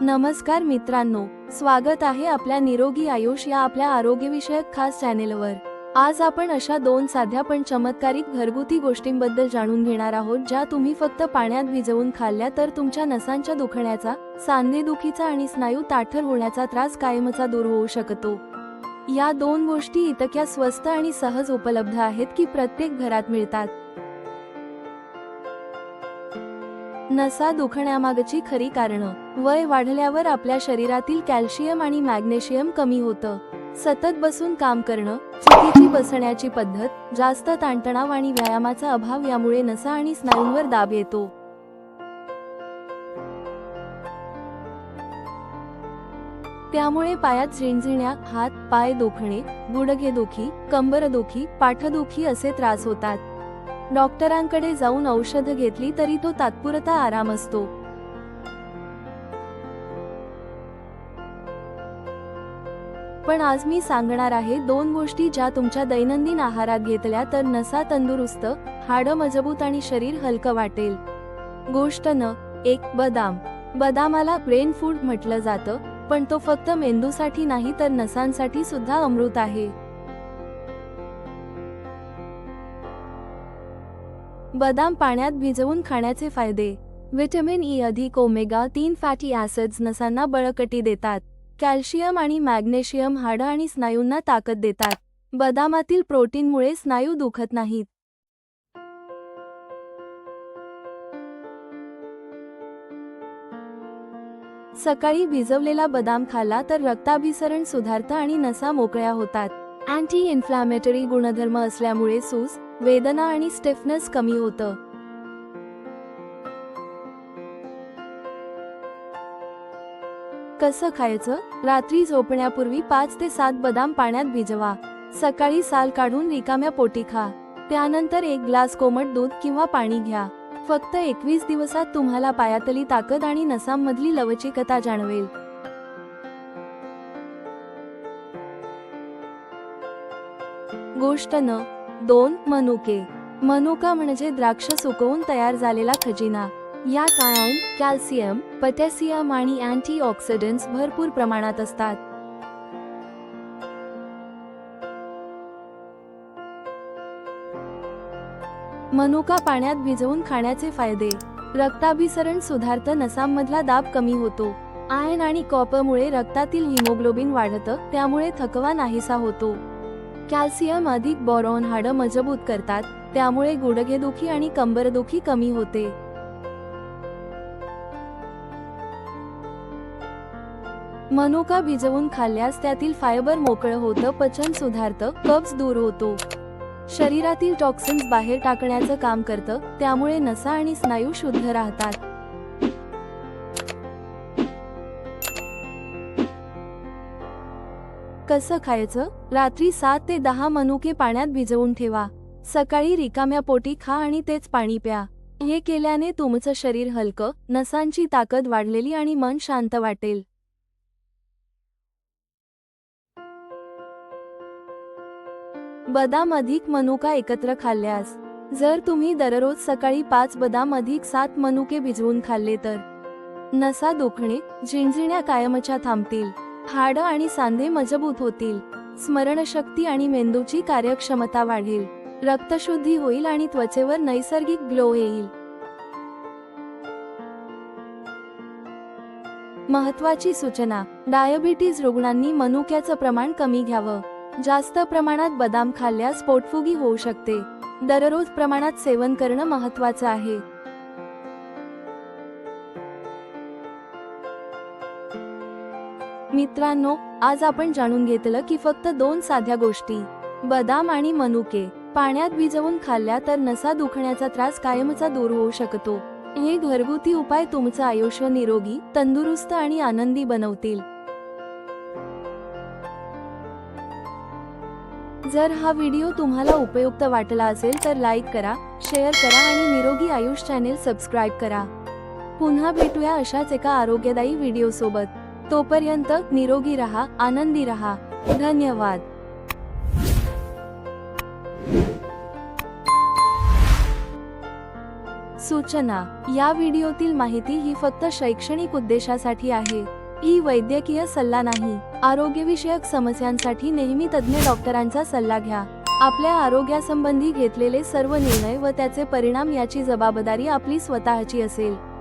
नमस्कार मित्रांनो स्वागत आहे आपल्या निरोगी आयुष या आपल्या आरोग्यविषयक खास चॅनेलवर. आज आपण अशा दोन साध्या पण चमत्कारिक घरगुती गोष्टींबद्दल जाणून घेणार आहोत ज्या तुम्ही फक्त पाण्यात भिजवून खाल्ल्या तर तुमच्या नसांच्या दुखण्याचा सांधेदुखीचा आणि स्नायू ताठर होण्याचा त्रास कायमचा दूर होऊ शकतो. या दोन गोष्टी इतक्या स्वस्त आणि सहज उपलब्ध आहेत की प्रत्येक घरात मिळतात. नसा दुखण्यामागची खरी कारणं. वय वाढल्यावर आपल्या शरीरातील कॅल्शियम आणि मॅग्नेशियम कमी होतं. सतत बसून काम करणं चुकीची बसण्याची पद्धत जास्त ताणतणाव आणि व्यायामाचा अभाव यामुळे नसा आणि स्नायूंवर दाब येतो. त्यामुळे पायात झिणझिण्या हात पाय दुखणे गुडघे दुखी कंबर दुखी पाठदुखी असे त्रास होतात. डॉक्टरांकडे जाऊन औषध घेतली तरी तो तात्पुरता आराम असतो. पण आज मी सांगणार आहे दोन गोष्टी ज्या तुमच्या दैनंदिन आहारात घेतल्या तर नसा तंदुरुस्त हाडं मजबूत आणि शरीर हलकं वाटेल. गोष्ट न एक बदाम. बदामाला ब्रेन फूड म्हटलं जातं पण तो फक्त मेंदूसाठी नाही तर नसांसाठी सुद्धा अमृत आहे. बदाम पाण्यात भिजवून खाण्याचे फायदे. व्हिटॅमिन ई अधिक ओमेगा तीन फॅटी ॲसिड्स नसांना बळकटी देतात. कॅल्शियम आणि मॅग्नेशियम हाडं आणि स्नायूंना ताकद देतात. बदामातील प्रोटीनमुळे स्नायू दुखत नाहीत. सकाळी भिजवलेला बदाम खाला तर रक्ताभिसरण सुधारतं आणि नसा मोकळ्या होतात. अँटी इन्फ्लॅमेटरी गुणधर्म असल्यामुळे सूज वेदना आणि स्टिफनेस कमी होतं. कसं खायचं? रात्री झोपण्यापूर्वी पाच ते सात बदाम पाण्यात भिजवा. सकाळी साल काढून रिकाम्या पोटी खा. त्यानंतर एक ग्लास कोमट दूध किंवा पाणी घ्या. फक्त एकवीस दिवसात तुम्हाला पायातली ताकद आणि नसांमधली लवचिकता जाणवेल. गोष्ट न दोन मनुके. मनुका म्हणजे द्राक्ष सुकवून तयार झालेला खजिना. यात आयन कॅल्शियम पोटॅशियम आणि अँटीऑक्सिडंट्स भरपूर प्रमाणात असतात. मनुका पाण्यात भिजवून खाण्याचे फायदे. रक्ताभिसरण सुधारतं नसांमधला दाब कमी होतो. आयन आणि कॉपरमुळे रक्तातील हिमोग्लोबिन वाढतं त्यामुळे थकवा नाहीसा होतो. कॅल्शियम अधिक बोरॉन हाडं मजबूत करतात त्यामुळे गुडघेदुखी आणि कंबरदुखी कमी होते. मनुका भिजवून खाल्ल्यास त्यातील फायबर मोकळं होतं पचन सुधारतं कब्ज दूर होतो. शरीरातील टॉक्सिन्स बाहेर टाकण्याचं काम करतं त्यामुळे नसा आणि स्नायू शुद्ध राहतात. कसं खायचं? रात्री सात ते दहा मनुके पाण्यात भिजवून ठेवा. सकाळी रिकाम्या पोटी खा आणि तेच पाणी प्या. हे केल्याने तुमचं शरीर हलकं नसांची ताकद वाढलेली आणि मन शांत वाटेल. बदाम अधिक मनुका एकत्र खाल्ल्यास जर तुम्ही दररोज सकाळी पाच बदाम अधिक सात मनुके भिजवून खाल्ले तर नसा दुखणे झिणझिण्या कायमच्या थांबतील. हाडं आणि सांधे मजबूत होतील. स्मरणशक्ती आणि मेंदूची कार्यक्षमता वाढेल. रक्तशुद्धी होईल आणि त्वचेवर नैसर्गिक ग्लो येईल. महत्वाची सूचना. डायबिटीज रुग्णांनी मनुक्याचं प्रमाण कमी घ्यावं. जास्त प्रमाणात बदाम खाल्ल्यास पोटफुगी होऊ शकते. दररोज प्रमाणात सेवन करणं महत्वाचं आहे. मित्रांनो आज आपण जाणून घेतलं की फक्त दोन साध्या गोष्टी बदाम आणि मनुके. पाण्यात भिजवून खाल्ल्या तर नसा दुखण्याचा त्रास कायमचा दूर होऊ शकतो. हे घरगुती उपाय तुमचं आयुष्य निरोगी तंदुरुस्त आणि आनंदी बनवतील. जर हा व्हिडिओ तुम्हाला उपयुक्त वाटला असेल तर लाईक करा शेअर करा आणि निरोगी आयुष चॅनेल सबस्क्राईब करा. पुन्हा भेटूया अशाच एका आरोग्यदायी व्हिडिओ सोबत तोपर्यंत निरोगी रहा आनंदी रहा. धन्यवाद. सूचना. या व्हिडिओतील माहिती ही फक्त शैक्षणिक उद्देशासाठी आहे. ही वैद्यकीय सल्ला नाही. आरोग्यविषयक समस्यांसाठी नेहमी तज्ज्ञ डॉक्टरांचा सल्ला घ्या. आपल्या आरोग्यासंबंधी घेतलेले सर्व निर्णय व त्याचे परिणाम याची जबाबदारी आपली स्वतःची असेल.